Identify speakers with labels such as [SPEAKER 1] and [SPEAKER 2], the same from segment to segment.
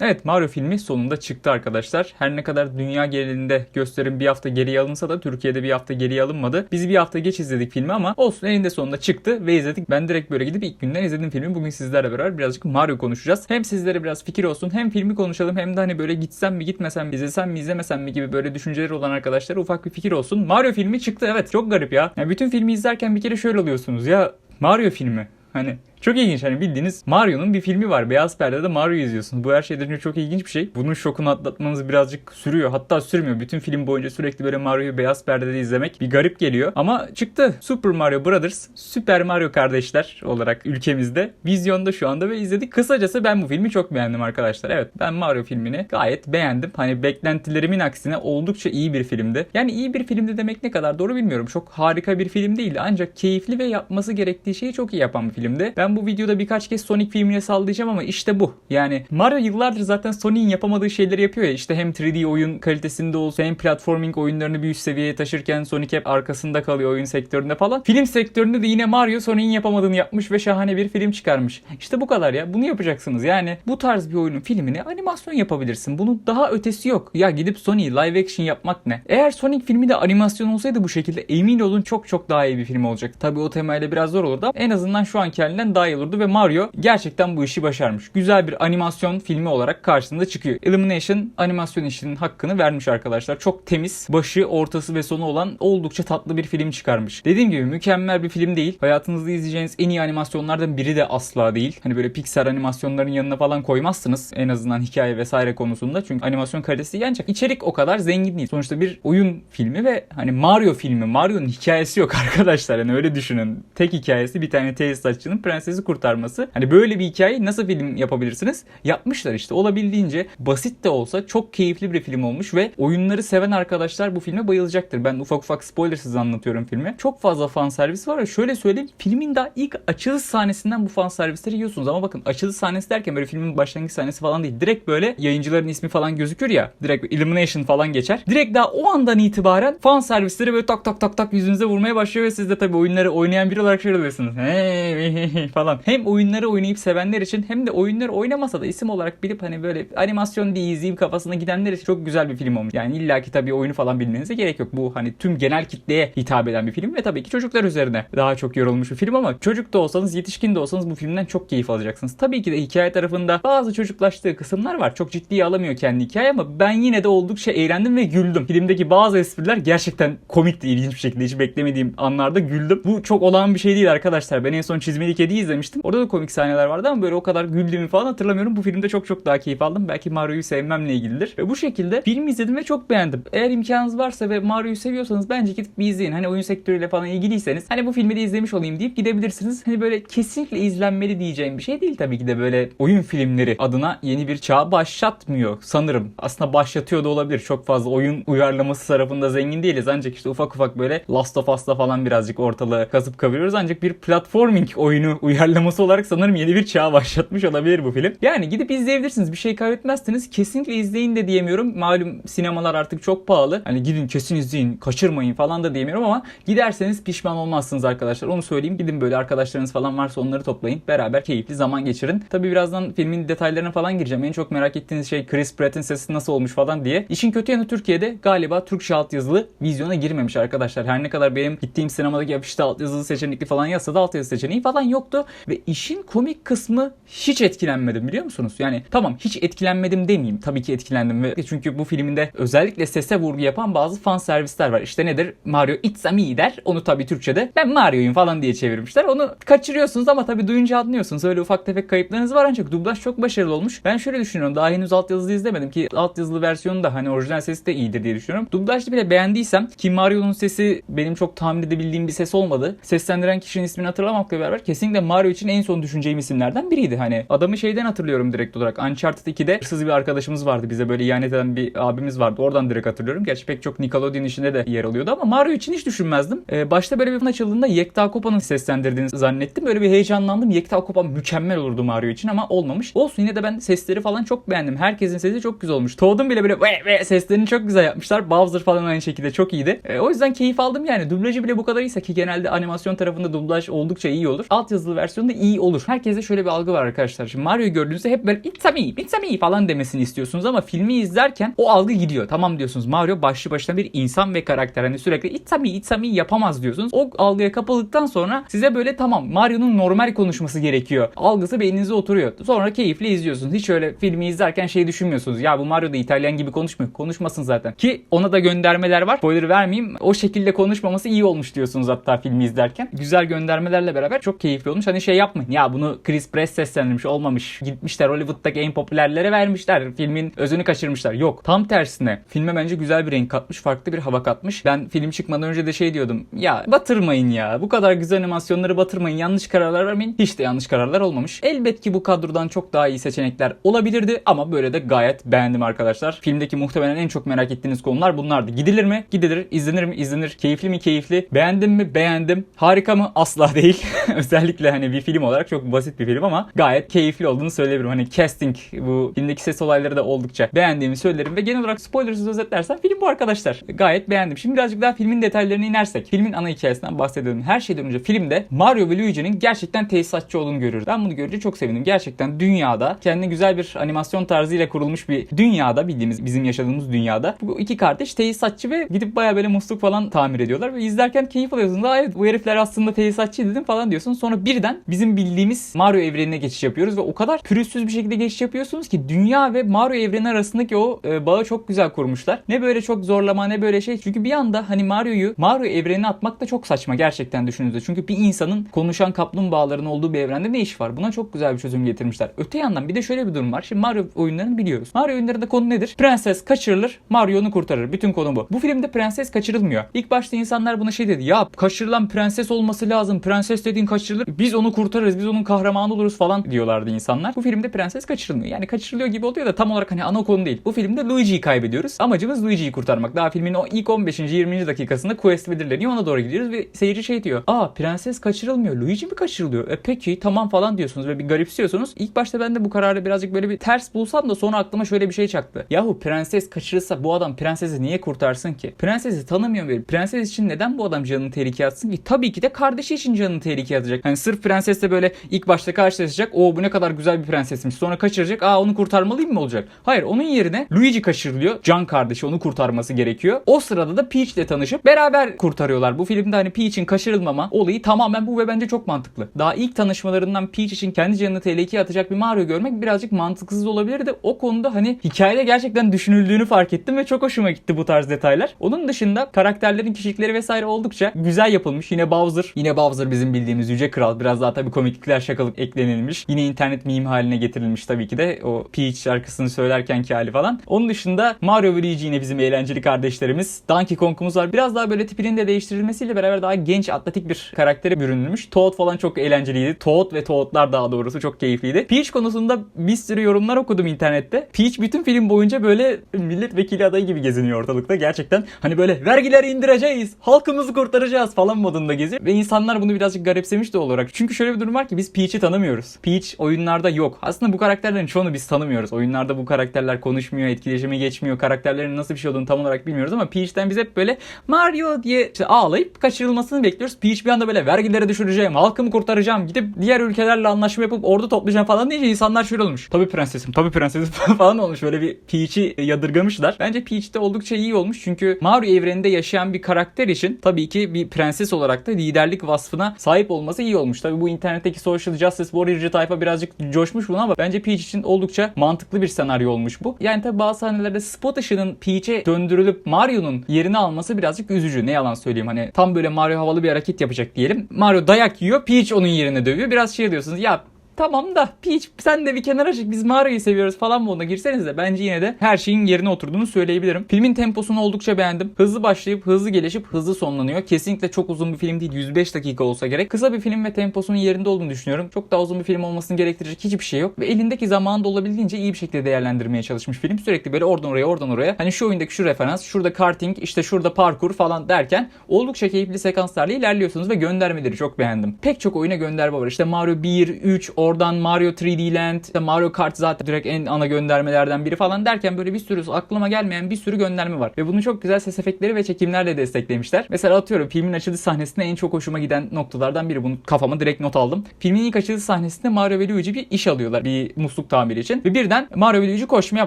[SPEAKER 1] Evet Mario filmi sonunda çıktı arkadaşlar. Her ne kadar dünya genelinde gösterim bir hafta geriye alınsa da Türkiye'de bir hafta geriye alınmadı. Biz bir hafta geç izledik filmi ama olsun eninde sonunda çıktı ve izledik. Ben direkt böyle gidip ilk günden izledim filmi. Bugün sizlerle beraber birazcık Mario konuşacağız. Hem sizlere biraz fikir olsun hem filmi konuşalım hem de hani böyle gitsem mi gitmesem mi izlesem mi izlemesem mi gibi böyle düşünceleri olan arkadaşlara ufak bir fikir olsun. Mario filmi çıktı evet çok garip ya. Yani bütün filmi izlerken bir kere şöyle oluyorsunuz ya Mario filmi hani çok ilginç hani bildiğiniz Mario'nun bir filmi var. Beyaz perdede Mario izliyorsunuz. Bu her şeyden çok ilginç bir şey. Bunun şokunu atlatmanız birazcık sürüyor. Hatta sürmüyor. Bütün film boyunca sürekli böyle Mario'yu beyaz perdede izlemek bir garip geliyor. Ama çıktı. Super Mario Brothers, Super Mario kardeşler olarak ülkemizde. Vizyonda şu anda ve izledik. Kısacası ben bu filmi çok beğendim arkadaşlar. Evet ben Mario filmini gayet beğendim. Hani beklentilerimin aksine oldukça iyi bir filmdi. Yani iyi bir filmdi demek ne kadar doğru bilmiyorum. Çok harika bir film değildi. Ancak keyifli ve yapması gerektiği şeyi çok iyi yapan bir filmdi. Ben bu videoda birkaç kez Sonic filmine sallayacağım ama işte bu. Yani Mario yıllardır zaten Sonic'in yapamadığı şeyleri yapıyor ya. İşte hem 3D oyun kalitesinde olsa hem platforming oyunlarını bir üst seviyeye taşırken Sonic hep arkasında kalıyor oyun sektöründe falan. Film sektöründe de yine Mario Sonic'in yapamadığını yapmış ve şahane bir film çıkarmış. İşte bu kadar ya. Bunu yapacaksınız. Yani bu tarz bir oyunun filmini animasyon yapabilirsin. Bunun daha ötesi yok. Ya gidip Sony live action yapmak ne? Eğer Sonic filmi de animasyon olsaydı bu şekilde emin olun çok çok daha iyi bir film olacak. Tabii o temayla biraz zor olurdu ama en azından şu anki halinden daha iyi olurdu ve Mario gerçekten bu işi başarmış. Güzel bir animasyon filmi olarak karşınıza çıkıyor. Illumination animasyon işinin hakkını vermiş arkadaşlar. Çok temiz, başı, ortası ve sonu olan oldukça tatlı bir film çıkarmış. Dediğim gibi mükemmel bir film değil. Hayatınızda izleyeceğiniz en iyi animasyonlardan biri de asla değil. Hani böyle Pixar animasyonların yanına falan koymazsınız. En azından hikaye vesaire konusunda. Çünkü animasyon kalitesi ancak içerik o kadar zengin değil. Sonuçta bir oyun filmi ve hani Mario filmi. Mario'nun hikayesi yok arkadaşlar. Hani öyle düşünün. Tek hikayesi bir tane tesisatçının prensesi kurtarması. Hani böyle bir hikaye nasıl film yapabilirsiniz? Yapmışlar işte. Olabildiğince basit de olsa çok keyifli bir film olmuş ve oyunları seven arkadaşlar bu filme bayılacaktır. Ben ufak ufak spoilersız anlatıyorum filmi. Çok fazla fan servis var ve şöyle söyleyeyim. Filmin daha ilk açılış sahnesinden bu fan servisleri yiyorsunuz ama bakın açılış sahnesi derken böyle filmin başlangıç sahnesi falan değil. Direkt böyle yayıncıların ismi falan gözükür ya. Direkt Illumination falan geçer. Direkt daha o andan itibaren fan servisleri böyle tak tak tak tak yüzünüze vurmaya başlıyor ve siz de tabii oyunları oynayan biri olarak şöyle oluyorsunuz. Hey, falan. Hem oyunları oynayıp sevenler için hem de oyunları oynamasa da isim olarak bilip hani böyle animasyon diye izleyeyim kafasına gidenler için çok güzel bir film olmuş. Yani illaki tabii oyunu falan bilmenize gerek yok. Bu hani tüm genel kitleye hitap eden bir film ve tabii ki çocuklar üzerine daha çok yorulmuş bir film ama çocuk da olsanız yetişkin de olsanız bu filmden çok keyif alacaksınız. Tabii ki de hikaye tarafında bazı çocuklaştığı kısımlar var. Çok ciddiye alamıyor kendi hikaye ama ben yine de oldukça eğlendim ve güldüm. Filmdeki bazı espriler gerçekten komikti ilginç bir şekilde. Hiç beklemediğim anlarda güldüm. Bu çok olağan bir şey değil arkadaşlar. Ben en son Çizmeli Kedi izlemiştim. Orada da komik sahneler vardı ama böyle o kadar güldüğümü falan hatırlamıyorum. Bu filmde çok çok daha keyif aldım. Belki Mario'yu sevmemle ilgilidir. Ve bu şekilde film izledim ve çok beğendim. Eğer imkanınız varsa ve Mario'yu seviyorsanız bence gidip bir izleyin. Hani oyun sektörüyle falan ilgiliyseniz hani bu filmi de izlemiş olayım deyip gidebilirsiniz. Hani böyle kesinlikle izlenmeli diyeceğim bir şey değil tabii ki de böyle oyun filmleri adına yeni bir çağ başlatmıyor sanırım. Aslında başlatıyor da olabilir. Çok fazla oyun uyarlaması tarafında zengin değiliz. Ancak işte ufak ufak böyle Last of Us'la falan birazcık ortalığı kasıp kavuruyoruz. Ancak bir platforming oyunu uyarlaması olarak sanırım yeni bir çağ başlatmış olabilir bu film. Yani gidip izleyebilirsiniz. Bir şey kaybetmezsiniz. Kesinlikle izleyin de diyemiyorum. Malum sinemalar artık çok pahalı. Hani gidin kesin izleyin, kaçırmayın falan da diyemiyorum ama giderseniz pişman olmazsınız arkadaşlar. Onu söyleyeyim. Gidin böyle arkadaşlarınız falan varsa onları toplayın. Beraber keyifli zaman geçirin. Tabi birazdan filmin detaylarına falan gireceğim. En çok merak ettiğiniz şey Chris Pratt'in sesi nasıl olmuş falan diye. İşin kötü yanı Türkiye'de galiba Türkçe altyazılı vizyona girmemiş arkadaşlar. Her ne kadar benim gittiğim sinemadaki afişte altyazılı seçenekli falan yazsa da altyazı seçeneği falan yoktu. Ve işin komik kısmı hiç etkilenmedim biliyor musunuz? Yani tamam hiç etkilenmedim demeyeyim. Tabii ki etkilendim ve çünkü bu filminde özellikle sese vurgu yapan bazı fan servisler var. İşte nedir? Mario it's a der. Onu tabii Türkçe'de ben Mario'yum falan diye çevirmişler. Onu kaçırıyorsunuz ama tabii duyunca anlıyorsunuz. Öyle ufak tefek kayıplarınız var ancak dublaj çok başarılı olmuş. Ben şöyle düşünüyorum. Daha henüz altyazılı izlemedim ki altyazılı versiyonu da hani orijinal sesi de iyidir diye düşünüyorum. Dublajlı bile beğendiysem ki Mario'nun sesi benim çok tahmin edebildiğim bir ses olmadı. Seslendiren kişinin ismini hatırlamakla beraber kesinlikle Mario için en son düşüneceğim isimlerden biriydi. Hani adamı şeyden hatırlıyorum direkt olarak. Uncharted 2'de hırsız bir arkadaşımız vardı. Bize böyle ihanet eden bir abimiz vardı. Oradan direkt hatırlıyorum. Gerçi pek çok Nickelodeon işinde de yer alıyordu ama Mario için hiç düşünmezdim. Ee, başta böyle bir açıldığında Yekta Kopa'nın seslendirdiğini zannettim. Böyle bir heyecanlandım. Yekta Kopa mükemmel olurdu Mario için ama olmamış. Olsun yine de ben sesleri falan çok beğendim. Herkesin sesi çok güzel olmuş. Toad'un bile böyle ve ve seslerini çok güzel yapmışlar. Bowser falan aynı şekilde çok iyiydi. Ee, o yüzden keyif aldım yani. Dublajı bile bu kadar iyiyse ki genelde animasyon tarafında dublaj oldukça iyi olur. Alt yazılı versiyonu da iyi olur. Herkeste şöyle bir algı var arkadaşlar. Şimdi Mario'yu gördüğünüzde hep böyle it's a me, it's a me falan demesini istiyorsunuz ama filmi izlerken o algı gidiyor. Tamam diyorsunuz Mario başlı başına bir insan ve karakter. Hani sürekli it's a me, it's a me yapamaz diyorsunuz. O algıya kapıldıktan sonra size böyle tamam Mario'nun normal konuşması gerekiyor. Algısı beyninize oturuyor. Sonra keyifle izliyorsunuz. Hiç öyle filmi izlerken şey düşünmüyorsunuz. Ya bu Mario da İtalyan gibi konuşmuyor. Konuşmasın zaten. Ki ona da göndermeler var. Spoiler vermeyeyim. O şekilde konuşmaması iyi olmuş diyorsunuz hatta filmi izlerken. Güzel göndermelerle beraber çok keyifli olmuş. Hani şey yapmayın. Ya bunu Chris Pratt seslendirmiş olmamış. Gitmişler Hollywood'daki en popülerlere vermişler. Filmin özünü kaçırmışlar. Yok. Tam tersine. Filme bence güzel bir renk katmış. Farklı bir hava katmış. Ben film çıkmadan önce de şey diyordum. Ya batırmayın ya. Bu kadar güzel animasyonları batırmayın. Yanlış kararlar vermeyin. Hiç de yanlış kararlar olmamış. Elbet ki bu kadrodan çok daha iyi seçenekler olabilirdi. Ama böyle de gayet beğendim arkadaşlar. Filmdeki muhtemelen en çok merak ettiğiniz konular bunlardı. Gidilir mi? Gidilir. İzlenir mi? İzlenir. Keyifli mi? Keyifli. Beğendim mi? Beğendim. Harika mı? Asla değil. Özellikle hani bir film olarak çok basit bir film ama gayet keyifli olduğunu söyleyebilirim. Hani casting bu filmdeki ses olayları da oldukça beğendiğimi söylerim ve genel olarak spoilersız özetlersem film bu arkadaşlar. Gayet beğendim. Şimdi birazcık daha filmin detaylarına inersek filmin ana hikayesinden bahsedelim. Her şeyden önce filmde Mario ve Luigi'nin gerçekten tesisatçı olduğunu görüyoruz. Ben bunu görünce çok sevindim. Gerçekten dünyada kendi güzel bir animasyon tarzıyla kurulmuş bir dünyada bildiğimiz bizim yaşadığımız dünyada bu iki kardeş tesisatçı ve gidip baya böyle musluk falan tamir ediyorlar ve izlerken keyif alıyorsunuz. Aa evet bu herifler aslında tesisatçı dedim falan diyorsun. Sonra birden bizim bildiğimiz Mario evrenine geçiş yapıyoruz ve o kadar pürüzsüz bir şekilde geçiş yapıyorsunuz ki dünya ve Mario evreni arasındaki o e, bağı çok güzel kurmuşlar. Ne böyle çok zorlama ne böyle şey. Çünkü bir anda hani Mario'yu Mario evrenine atmak da çok saçma gerçekten düşündüğünüzde. Çünkü bir insanın konuşan kaplumbağaların olduğu bir evrende ne iş var? Buna çok güzel bir çözüm getirmişler. Öte yandan bir de şöyle bir durum var. Şimdi Mario oyunlarını biliyoruz. Mario oyunlarında konu nedir? Prenses kaçırılır, Mario onu kurtarır. Bütün konu bu. Bu filmde prenses kaçırılmıyor. İlk başta insanlar buna şey dedi. Ya kaçırılan prenses olması lazım. Prenses dediğin kaçırılır. Biz onu kurtarırız. Biz onun kahramanı oluruz falan diyorlardı insanlar. Bu filmde prenses kaçırılmıyor. Yani kaçırılıyor gibi oluyor da tam olarak hani ana konu değil. Bu filmde Luigi'yi kaybediyoruz. Amacımız Luigi'yi kurtarmak. Daha filmin o ilk 15. 20. dakikasında quest belirleniyor. Ona doğru gidiyoruz ve seyirci şey diyor. Aa prenses kaçırılmıyor. Luigi mi kaçırılıyor? E peki tamam falan diyorsunuz ve bir garipsiyorsunuz. İlk başta ben de bu kararı birazcık böyle bir ters bulsam da sonra aklıma şöyle bir şey çaktı. Yahu prenses kaçırırsa bu adam prensesi niye kurtarsın ki? Prensesi tanımıyor böyle. Prenses için neden bu adam canını tehlikeye atsın ki? Tabii ki de kardeşi için canını tehlikeye atacak. Hani sırf prensesle böyle ilk başta karşılaşacak. O bu ne kadar güzel bir prensesmiş. Sonra kaçıracak. Aa onu kurtarmalıyım mı olacak? Hayır onun yerine Luigi kaçırılıyor. Can kardeşi onu kurtarması gerekiyor. O sırada da Peach ile tanışıp beraber kurtarıyorlar. Bu filmde hani Peach'in kaçırılmama olayı tamamen bu ve bence çok mantıklı. Daha ilk tanışmalarından Peach için kendi canını tehlikeye atacak bir Mario görmek birazcık mantıksız olabilir de o konuda hani hikayede gerçekten düşünüldüğünü fark ettim ve çok hoşuma gitti bu tarz detaylar. Onun dışında karakterlerin kişilikleri vesaire oldukça güzel yapılmış. Yine Bowser. Yine Bowser bizim bildiğimiz Yüce Kral. Biraz daha tabii komiklikler şakalık eklenilmiş. Yine internet meme haline getirilmiş tabii ki de o Peach şarkısını söylerkenki hali falan. Onun dışında Mario ve Luigi yine bizim eğlenceli kardeşlerimiz. Donkey Kong'umuz var. Biraz daha böyle tipinin de değiştirilmesiyle beraber daha genç atletik bir karaktere bürünülmüş. Toad falan çok eğlenceliydi. Toad ve Toad'lar daha doğrusu çok keyifliydi. Peach konusunda bir sürü yorumlar okudum internette. Peach bütün film boyunca böyle milletvekili adayı gibi geziniyor ortalıkta. Gerçekten hani böyle vergileri indireceğiz, halkımızı kurtaracağız falan modunda geziyor. Ve insanlar bunu birazcık garipsemiş de olarak. Çünkü şöyle bir durum var ki biz Peach'i tanımıyoruz. Peach oyunlarda yok. Aslında bu karakterlerin çoğunu biz tanımıyoruz. Oyunlarda bu karakterler konuşmuyor, etkileşime geçmiyor. Karakterlerin nasıl bir şey olduğunu tam olarak bilmiyoruz ama Peach'ten biz hep böyle Mario diye işte ağlayıp kaçırılmasını bekliyoruz. Peach bir anda böyle vergileri düşüreceğim, halkımı kurtaracağım, gidip diğer ülkelerle anlaşma yapıp ordu toplayacağım falan deyince insanlar şöyle olmuş. Tabii prensesim, tabii prensesim falan olmuş. Böyle bir Peach'i yadırgamışlar. Bence Peach de oldukça iyi olmuş çünkü Mario evreninde yaşayan bir karakter için tabii ki bir prenses olarak da liderlik vasfına sahip olması iyi olmuş. Tabii bu internetteki Social Justice Warrior'cı tayfa birazcık coşmuş buna ama bence Peach için oldukça mantıklı bir senaryo olmuş bu. Yani tabii bazı sahnelerde spot ışığının Peach'e döndürülüp Mario'nun yerini alması birazcık üzücü. Ne yalan söyleyeyim hani tam böyle Mario havalı bir hareket yapacak diyelim. Mario dayak yiyor, Peach onun yerine dövüyor. Biraz şey diyorsunuz ya Tamam da Peach sen de bir kenara çık biz Mario'yu seviyoruz falan moduna girseniz de bence yine de her şeyin yerine oturduğunu söyleyebilirim. Filmin temposunu oldukça beğendim. Hızlı başlayıp hızlı gelişip hızlı sonlanıyor. Kesinlikle çok uzun bir film değil 105 dakika olsa gerek. Kısa bir film ve temposunun yerinde olduğunu düşünüyorum. Çok daha uzun bir film olmasını gerektirecek hiçbir şey yok. Ve elindeki zamanı da olabildiğince iyi bir şekilde değerlendirmeye çalışmış film. Sürekli böyle oradan oraya oradan oraya. Hani şu oyundaki şu referans, şurada karting, işte şurada parkur falan derken oldukça keyifli sekanslarla ilerliyorsunuz ve göndermeleri çok beğendim. Pek çok oyuna gönderme var. İşte Mario 1, 3, oradan Mario 3D Land, Mario Kart zaten direkt en ana göndermelerden biri falan derken böyle bir sürü aklıma gelmeyen bir sürü gönderme var. Ve bunu çok güzel ses efektleri ve çekimlerle desteklemişler. Mesela atıyorum filmin açılış sahnesinde en çok hoşuma giden noktalardan biri. Bunu kafama direkt not aldım. Filmin ilk açılış sahnesinde Mario ve Luigi bir iş alıyorlar bir musluk tamiri için. Ve birden Mario ve Luigi koşmaya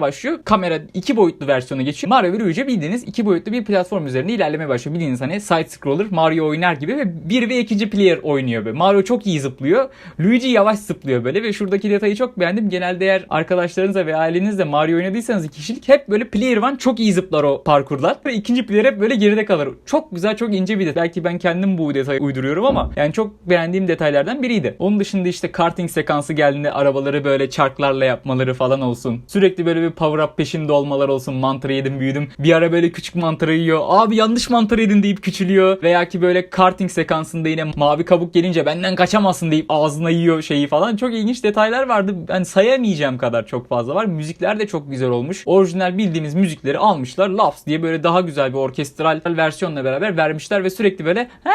[SPEAKER 1] başlıyor. Kamera iki boyutlu versiyona geçiyor. Mario ve Luigi bildiğiniz iki boyutlu bir platform üzerinde ilerlemeye başlıyor. Bildiğiniz hani side scroller Mario oynar gibi ve bir ve ikinci player oynuyor böyle. Mario çok iyi zıplıyor. Luigi yavaş zıplıyor böyle ve şuradaki detayı çok beğendim. Genelde eğer arkadaşlarınızla ve ailenizle Mario oynadıysanız kişilik hep böyle player one çok iyi zıplar o parkurlar. Ve ikinci player hep böyle geride kalır. Çok güzel çok ince bir detay. Belki ben kendim bu detayı uyduruyorum ama yani çok beğendiğim detaylardan biriydi. Onun dışında işte karting sekansı geldiğinde arabaları böyle çarklarla yapmaları falan olsun. Sürekli böyle bir power up peşinde olmalar olsun. Mantıra yedim büyüdüm. Bir ara böyle küçük mantıra yiyor. Abi yanlış mantıra yedin deyip küçülüyor. Veya ki böyle karting sekansında yine mavi kabuk gelince benden kaçamazsın deyip ağzına yiyor şeyi falan. Çok ilginç detaylar vardı. Ben sayamayacağım kadar çok fazla var. Müzikler de çok güzel olmuş. Orijinal bildiğimiz müzikleri almışlar. Laps diye böyle daha güzel bir orkestral versiyonla beraber vermişler ve sürekli böyle he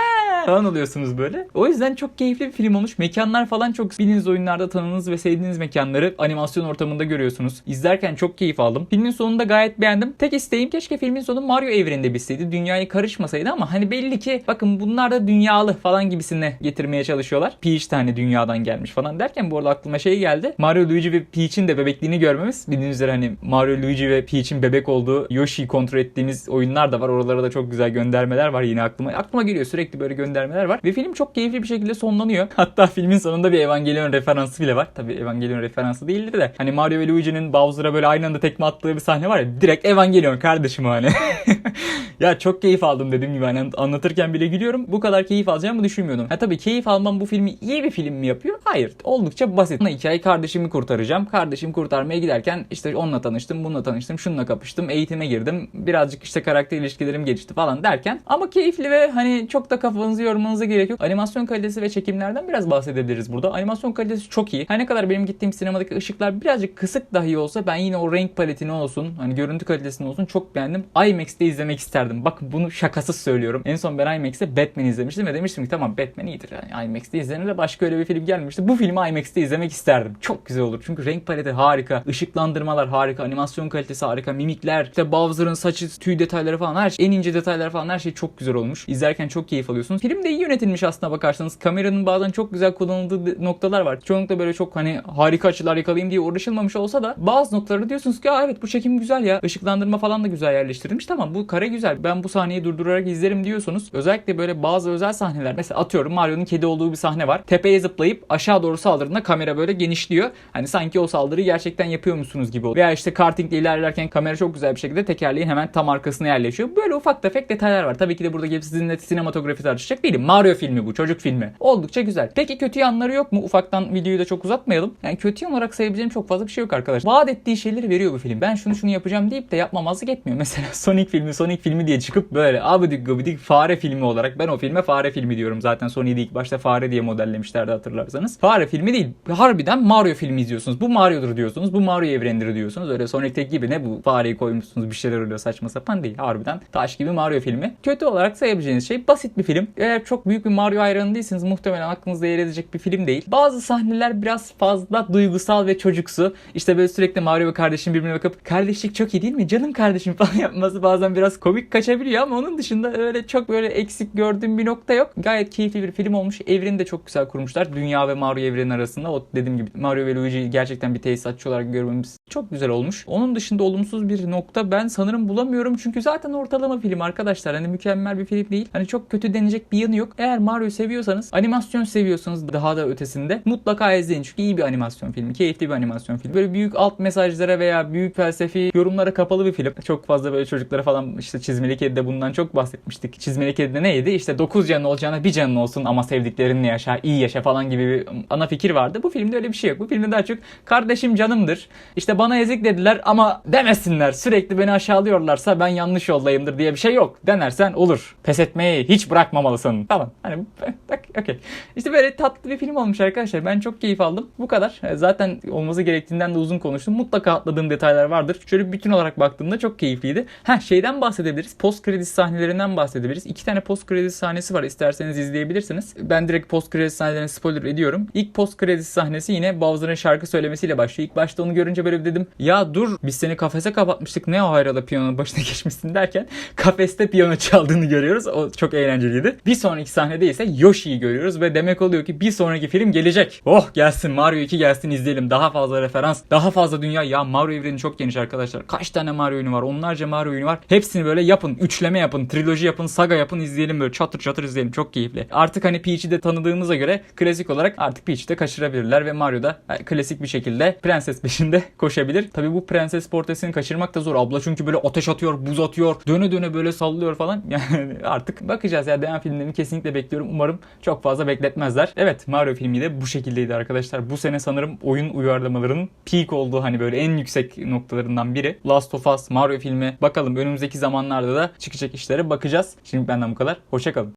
[SPEAKER 1] falan oluyorsunuz böyle. O yüzden çok keyifli bir film olmuş. Mekanlar falan çok bildiğiniz oyunlarda tanıdığınız ve sevdiğiniz mekanları animasyon ortamında görüyorsunuz. İzlerken çok keyif aldım. Filmin sonunda gayet beğendim. Tek isteğim keşke filmin sonu Mario evreninde bitseydi. Dünyayı karışmasaydı ama hani belli ki bakın bunlar da dünyalı falan gibisine getirmeye çalışıyorlar. Peach tane dünyadan gelmiş falan derken bu arada aklıma şey geldi. Mario, Luigi ve Peach'in de bebekliğini görmemiz. Bildiğiniz üzere hani Mario, Luigi ve Peach'in bebek olduğu Yoshi'yi kontrol ettiğimiz oyunlar da var. Oralara da çok güzel göndermeler var yine aklıma. Aklıma geliyor sürekli böyle göndermeler var. Ve film çok keyifli bir şekilde sonlanıyor. Hatta filmin sonunda bir Evangelion referansı bile var. Tabi Evangelion referansı değildir de. Hani Mario ve Luigi'nin Bowser'a böyle aynı anda tekme attığı bir sahne var ya. Direkt Evangelion kardeşim hani. ya çok keyif aldım dediğim gibi. Hani anlatırken bile gülüyorum. Bu kadar keyif alacağımı düşünmüyordum. Ha tabii keyif almam bu filmi iyi bir film mi yapıyor? Hayır. Oldukça basit. Ana hikaye kardeşimi kurtaracağım. Kardeşim kurtarmaya giderken işte onunla tanıştım, bununla tanıştım, şununla kapıştım, eğitime girdim. Birazcık işte karakter ilişkilerim gelişti falan derken. Ama keyifli ve hani çok da kafanızı yormanıza gerek yok. Animasyon kalitesi ve çekimlerden biraz bahsedebiliriz burada. Animasyon kalitesi çok iyi. Her ne kadar benim gittiğim sinemadaki ışıklar birazcık kısık dahi olsa ben yine o renk paletini olsun, hani görüntü kalitesini olsun çok beğendim. IMAX'te izlemek isterdim. Bakın bunu şakasız söylüyorum. En son ben IMAX'te Batman izlemiştim ve demiştim ki tamam Batman iyidir. Yani IMAX'te izlenir de başka öyle bir film gelmişti. Bu filmi IMAX'te izlemek isterdim. Çok güzel olur. Çünkü renk paleti harika. ışıklandırmalar harika. Animasyon kalitesi harika. Mimikler, işte Bowser'ın saçı, tüy detayları falan her şey. En ince detaylar falan her şey çok güzel olmuş. İzlerken çok keyif alıyorsunuz. Film de iyi yönetilmiş aslına bakarsanız. Kameranın bazen çok güzel kullanıldığı noktalar var. Çoğunlukla böyle çok hani harika açılar yakalayayım diye uğraşılmamış olsa da bazı noktalarda diyorsunuz ki evet bu çekim güzel ya. Işıklandırma falan da güzel yerleştirilmiş. Tamam bu kare güzel. Ben bu sahneyi durdurarak izlerim diyorsunuz. Özellikle böyle bazı özel sahneler. Mesela atıyorum Mario'nun kedi olduğu bir sahne var. Tepeye zıplayıp aşağı doğru saldırdığında kamera böyle genişliyor. Hani sanki o saldırıyı gerçekten yapıyormuşsunuz gibi oluyor. Veya işte kartingle ilerlerken kamera çok güzel bir şekilde tekerleğin hemen tam arkasına yerleşiyor. Böyle ufak tefek detaylar var. Tabii ki de burada gelip sizinle sinematografi tartışacak değilim. Mario filmi bu. Çocuk filmi. Oldukça güzel. Peki kötü yanları yok mu? Ufaktan videoyu da çok uzatmayalım. Yani kötü yan olarak sayabileceğim çok fazla bir şey yok arkadaşlar. Vaat ettiği şeyleri veriyor bu film. Ben şunu şunu yapacağım deyip de yapmamazlık etmiyor. Mesela Sonic filmi Sonic filmi diye çıkıp böyle abidik gubidik fare filmi olarak ben o filme fare filmi diyorum. Zaten Sonic'i ilk başta fare diye modellemişlerdi hatırlarsanız. Fare filmi değil. Harbiden Mario filmi izliyorsunuz. Bu Mario'dur diyorsunuz. Bu Mario evrenidir diyorsunuz. Öyle Sonic'teki gibi ne bu fareyi koymuşsunuz bir şeyler oluyor saçma sapan değil. Harbiden taş gibi Mario filmi. Kötü olarak sayabileceğiniz şey basit bir film. Eğer çok büyük bir Mario hayranı değilseniz muhtemelen aklınızda yer edecek bir film değil. Bazı sahneler biraz fazla duygusal ve çocuksu. İşte böyle sürekli Mario ve kardeşim birbirine bakıp kardeşlik çok iyi değil mi? Canım kardeşim falan yapması bazen biraz komik kaçabiliyor ama onun dışında öyle çok böyle eksik gördüğüm bir nokta yok. Gayet keyifli bir film olmuş. Evreni de çok güzel kurmuşlar. Dünya ve Mario evreni arasında o dediğim gibi Mario ve Luigi gerçekten bir tesisatçı olarak görmemiz çok güzel olmuş. Onun dışında olumsuz bir nokta ben sanırım bulamıyorum. Çünkü zaten ortalama film arkadaşlar. Hani mükemmel bir film değil. Hani çok kötü denecek bir yanı yok. Eğer Mario seviyorsanız, animasyon seviyorsanız daha da ötesinde mutlaka izleyin. Çünkü iyi bir animasyon filmi. Keyifli bir animasyon filmi. Böyle büyük alt mesajlara veya büyük felsefi yorumlara kapalı bir film. Çok fazla böyle çocuklara falan işte Çizmeli Kedi'de bundan çok bahsetmiştik. Çizmeli Kedi'de neydi? İşte 9 canın olacağına bir canın olsun ama sevdiklerinle yaşa, iyi yaşa falan gibi bir ana fikir vardı. Bu filmde öyle bir şey yok. Bu filmde daha çok kardeşim canımdır. İşte bana ezik dediler ama demesinler. Sürekli beni aşağılıyorlarsa ben yanlış yoldayımdır diye bir şey yok. Denersen olur. Pes etmeyi hiç bırakmamalısın falan. Hani okey. İşte böyle tatlı bir film olmuş arkadaşlar. Ben çok keyif aldım. Bu kadar. Zaten olması gerektiğinden de uzun konuştum. Mutlaka atladığım detaylar vardır. Şöyle bütün olarak baktığımda çok keyifliydi. Ha şeyden Bahsedebiliriz? Post kredi sahnelerinden bahsedebiliriz. İki tane post kredi sahnesi var. İsterseniz izleyebilirsiniz. Ben direkt post kredi sahnelerine spoiler ediyorum. İlk post kredi sahnesi yine Bowser'ın şarkı söylemesiyle başlıyor. İlk başta onu görünce böyle dedim ya dur biz seni kafese kapatmıştık ne o hayrola piyanonun başına geçmişsin derken kafeste piyano çaldığını görüyoruz. O çok eğlenceliydi. Bir sonraki sahnede ise Yoshi'yi görüyoruz ve demek oluyor ki bir sonraki film gelecek. Oh gelsin Mario 2 gelsin izleyelim. Daha fazla referans, daha fazla dünya. Ya Mario evreni çok geniş arkadaşlar. Kaç tane Mario oyunu var? Onlarca Mario oyunu var. Hepsini böyle yapın. Üçleme yapın. Triloji yapın. Saga yapın. izleyelim böyle. Çatır çatır izleyelim. Çok keyifli. Artık hani Peach'i de tanıdığımıza göre klasik olarak artık Peach'i de kaçırabilirler ve Mario da e, klasik bir şekilde prenses peşinde koşabilir. Tabi bu prenses portresini kaçırmak da zor. Abla çünkü böyle ateş atıyor, buz atıyor. Döne döne böyle sallıyor falan. Yani artık bakacağız ya. Devam filmlerini kesinlikle bekliyorum. Umarım çok fazla bekletmezler. Evet Mario filmi de bu şekildeydi arkadaşlar. Bu sene sanırım oyun uyarlamalarının peak olduğu hani böyle en yüksek noktalarından biri. Last of Us, Mario filmi. Bakalım önümüzdeki zamanlarda da çıkacak işlere bakacağız. Şimdi benden bu kadar. Hoşçakalın.